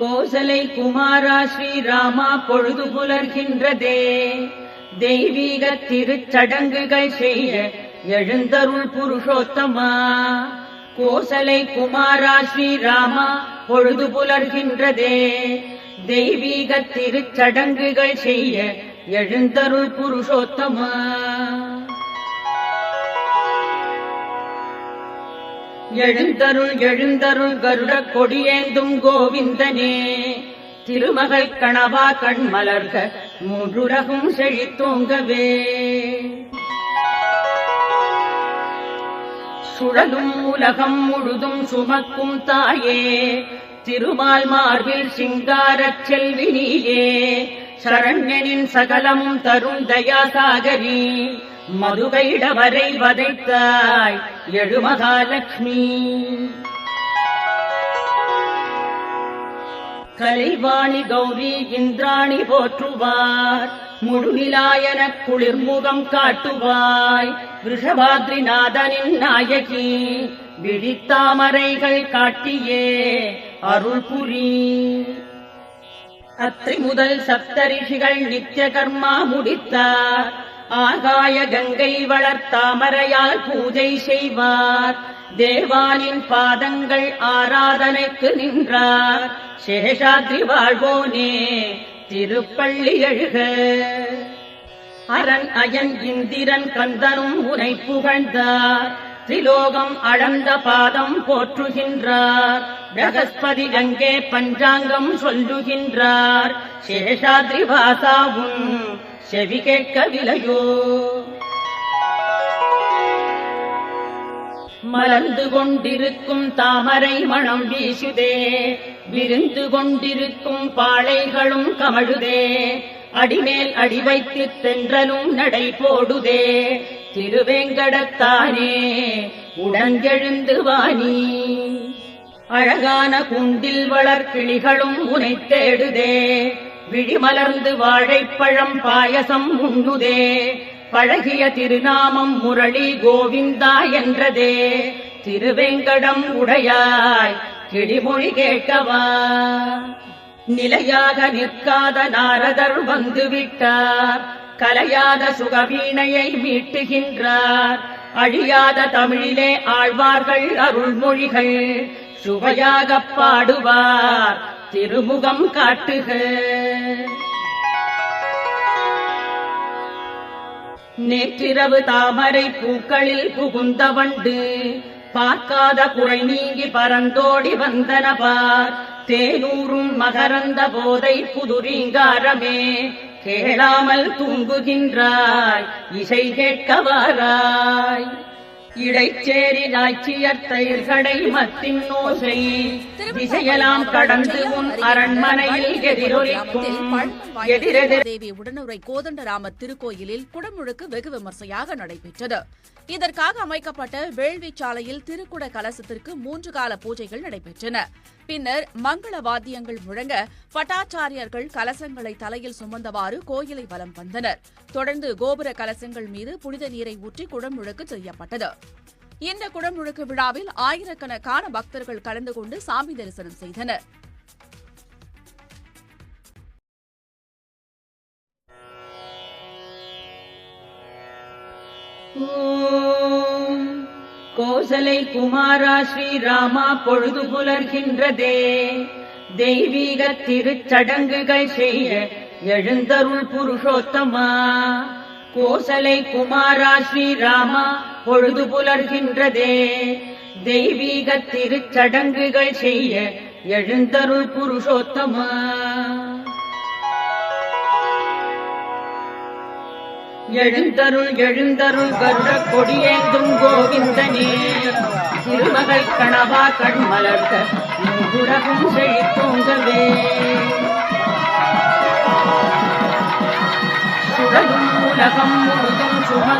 கோசலை குமாரா ஸ்ரீராமா பொழுது புலர்கின்றதே. தெய்வீக திருச்சடங்குகள் செய்ய எழுந்தருள் புருஷோத்தமா. கோசலை குமாரா ஸ்ரீராமா பொழுது புலர்கின்றதே. தெய்வீக திருச்சடங்குகள் செய்ய எழுந்தருள் புருஷோத்தமா. எழுந்தருள் எழுந்தருள் கருட கொடியேந்தும் கோவிந்தனே. திருமகள் கணவா கண்மலர்க மூன்றுலகும் செழித்தோங்கவே சுழலும் உலகம் முழுதும் சுமக்கும் தாயே திருமால் மார்பில் சிங்காரச் செல்வினியே. சரண்யனின் சகலமும் தரும் தயாசாகரி மதுகைடவரை வதைத்தாய் எழுமகாலட்சுமி கலைவாணி கௌரி இந்திராணி போற்றுவார் முழுநிலாயன குளிர்முகம் காட்டுவாய் ரிஷபாத்ரிநாதனின் நாயகி விழித்தாமரைகள் காட்டியே அருள் புரி அத்தை முதல் சப்தரிஷிகள் நித்திய கர்மா முடித்தார் ஆகாய கங்கை வளர்த்தாமரையால் பூஜை செய்வார். தேவானின் பாதங்கள் ஆராதனைக்கு நின்றார். சேஷாத்ரி வாழ்வோனே திருப்பள்ளி எழுக. அரண் அயன் இந்திரன் கந்தனும் உனை புகழ்ந்தார். திரிலோகம் அளந்த பாதம் போற்றுகின்றார். பிரகஸ்பதி கங்கே பஞ்சாங்கம் சொல்லுகின்றார். சேஷாத்ரி வாசாவும் செவி கேட்கவில்லையோ மலர்ந்து கொண்டிருக்கும் தாமரை மணம் வீசுதே. விருந்து கொண்டிருக்கும் பாளைகளும் கமழுதே. அடிமேல் அடி வைத்து தென்றலும் நடை போடுதே. திருவேங்கடத்தானே உடங்கெழுந்து வாணி. அழகான குண்டில் வளர் கிளிகளும் உனை தேடுதே. விழிமலர்ந்து வாழைப்பழம் பாயசம் உண்ணுதே. பழகிய திருநாமம் முரளி கோவிந்தா என்றதே. திருவேங்கடம் உடையாய் கிளிமொழி கேட்கவா. நிலையாக நிற்காத நாரதர் வந்துவிட்டார். கலையாத சுகவீணையை மீட்டுகின்றார். அழியாத தமிழிலே ஆழ்வார்கள் அருள்மொழிகள் சுவையாகப் பாடுவார். திருமுகம் காட்டுக. நேற்றிரவு தாமரை பூக்களில் புகுந்த வண்டு பார்க்காத குறை நீங்கி பரந்தோடி வந்தனவார் தேனூரும் மகரந்த போதை புதுரீங்காரமே கேளாமல் தூங்குகின்றாய் இசை கேட்கவாராய் இடைச்சேரி நாய்ச்சியர் தயிர்கடை மத்தின் ஓசை திசையெல்லாம் கடந்து உன் அரண்மனையில் எதிரொலிக்கும் எதிரெதிர் தேவி உடனுரை கோதண்டராமர் திருக்கோயிலில் குடமுழுக்கு வெகு விமர்சையாக நடைபெற்றது இதற்காக அமைக்கப்பட்ட வேள்விச்சாலையில் திருக்குட கலசத்திற்கு மூன்று கால பூஜைகள் நடைபெற்றன பின்னர் மங்கள வாத்தியங்கள் முழங்க பட்டாச்சாரியர்கள் கலசங்களை தலையில் சுமந்தவாறு கோயிலை வலம் வந்தனர் தொடர்ந்து கோபுர கலசங்கள் மீது புனித நீரை ஊற்றி குடமுழுக்கு செய்யப்பட்டது இந்த குடமுழுக்கு விழாவில் ஆயிரக்கணக்கான பக்தர்கள் கலந்து கொண்டு சாமி தரிசனம் செய்தனர். கோசலை குமாரா ஸ்ரீராமா பொழுது புலர்கின்றதே. தெய்வீக திருச்சடங்குகள் செய்ய எழுந்தருள் புருஷோத்தமா. கோசலை குமாரா ஸ்ரீராமா பொழுது புலர்கின்றதே. தெய்வீக திருச்சடங்குகள் செய்ய எழுந்தருள் புருஷோத்தமா. எழுந்தருள் எழுந்தருள் கருட கொடியேந்தும் கோவிந்தனே. திருமகள் கணவா கண்மலர்க உலகும் செழித்தோங்கவே. சுழலும் உலகம் முழுதும் சும